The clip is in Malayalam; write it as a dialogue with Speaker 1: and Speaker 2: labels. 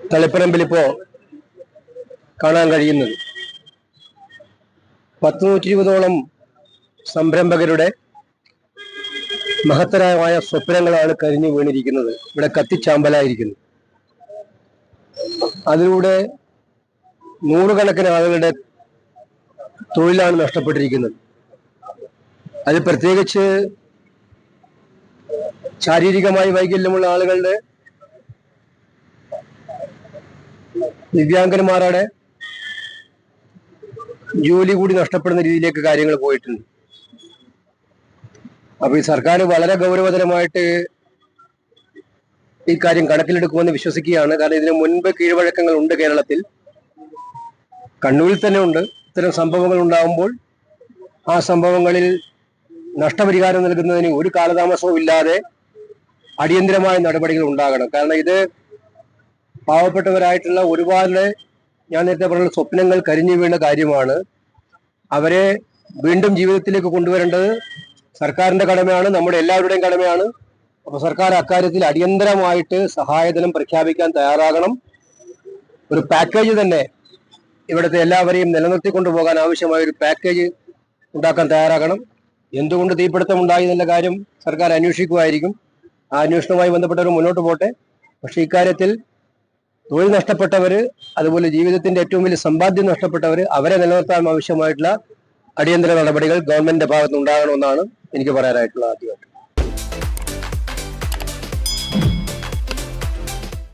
Speaker 1: തളിപ്പറമ്പിൽ ഇപ്പോ കാണാൻ കഴിയുന്നത്. പത്ത് നൂറ്റി ഇരുപതോളം സംരംഭകരുടെ മഹത്തരമായ സ്വപ്നങ്ങളാണ് കരിഞ്ഞു വീണിരിക്കുന്നത്. ഇവിടെ കത്തിച്ചാമ്പലായിരിക്കുന്നു. അതിലൂടെ നൂറുകണക്കിന് ആളുകളുടെ തൊഴിലാണ് നഷ്ടപ്പെട്ടിരിക്കുന്നത്. അത് പ്രത്യേകിച്ച് ശാരീരികമായി വൈകല്യമുള്ള ആളുകളുടെ ദിവ്യാംഗന്മാരുടെ ജോലി കൂടി നഷ്ടപ്പെടുന്ന രീതിയിലേക്ക് കാര്യങ്ങൾ പോയിട്ടുണ്ട്. അപ്പൊ ഈ സർക്കാർ വളരെ ഗൗരവതരമായിട്ട് ഈ കാര്യം കണക്കിലെടുക്കുമെന്ന് വിശ്വസിക്കുകയാണ്. കാരണം ഇതിന് മുൻപ് കീഴ്വഴക്കങ്ങൾ ഉണ്ട് കേരളത്തിൽ. കണ്ണൂരിൽ തന്നെ ഉണ്ട്. ഇത്തരം സംഭവങ്ങൾ ഉണ്ടാകുമ്പോൾ ആ സംഭവങ്ങളിൽ നഷ്ടപരിഹാരം നൽകുന്നതിന് ഒരു കാലതാമസവും ഇല്ലാതെ അടിയന്തരമായ നടപടികൾ ഉണ്ടാകണം. കാരണം ഇത് പാവപ്പെട്ടവരായിട്ടുള്ള ഒരുപാട് ഞാൻ നേരത്തെ പറഞ്ഞ സ്വപ്നങ്ങൾ കരിഞ്ഞു വീണ കാര്യമാണ്. അവരെ വീണ്ടും ജീവിതത്തിലേക്ക് കൊണ്ടുവരേണ്ടത് സർക്കാരിന്റെ കടമയാണ് നമ്മുടെ എല്ലാവരുടെയും കടമയാണ്. അപ്പൊ സർക്കാർ അക്കാര്യത്തിൽ അടിയന്തരമായിട്ട് സഹായധനം പ്രഖ്യാപിക്കാൻ തയ്യാറാകണം. ഒരു പാക്കേജ് തന്നെ ഇവിടുത്തെ എല്ലാവരെയും നിലനിർത്തിക്കൊണ്ടു പോകാൻ ആവശ്യമായ ഒരു പാക്കേജ് ഉണ്ടാക്കാൻ തയ്യാറാകണം. എന്തുകൊണ്ട് തീപിടുത്തം ഉണ്ടായി എന്നുള്ള കാര്യം സർക്കാർ അന്വേഷിക്കുമായിരിക്കും. ആ അന്വേഷണവുമായി ബന്ധപ്പെട്ടവർ മുന്നോട്ട് പോട്ടെ. പക്ഷെ ഇക്കാര്യത്തിൽ തൊഴിൽ നഷ്ടപ്പെട്ടവര് അതുപോലെ ജീവിതത്തിന്റെ ഏറ്റവും വലിയ സമ്പാദ്യം നഷ്ടപ്പെട്ടവര് അവരെ നിലനിർത്താൻ ആവശ്യമായിട്ടുള്ള അടിയന്തര നടപടികൾ ഗവൺമെന്റിന്റെ ഭാഗത്ത് ഉണ്ടാകണമെന്നാണ് എനിക്ക് പറയാനായിട്ടുള്ള ആദ്യമായിട്ട്.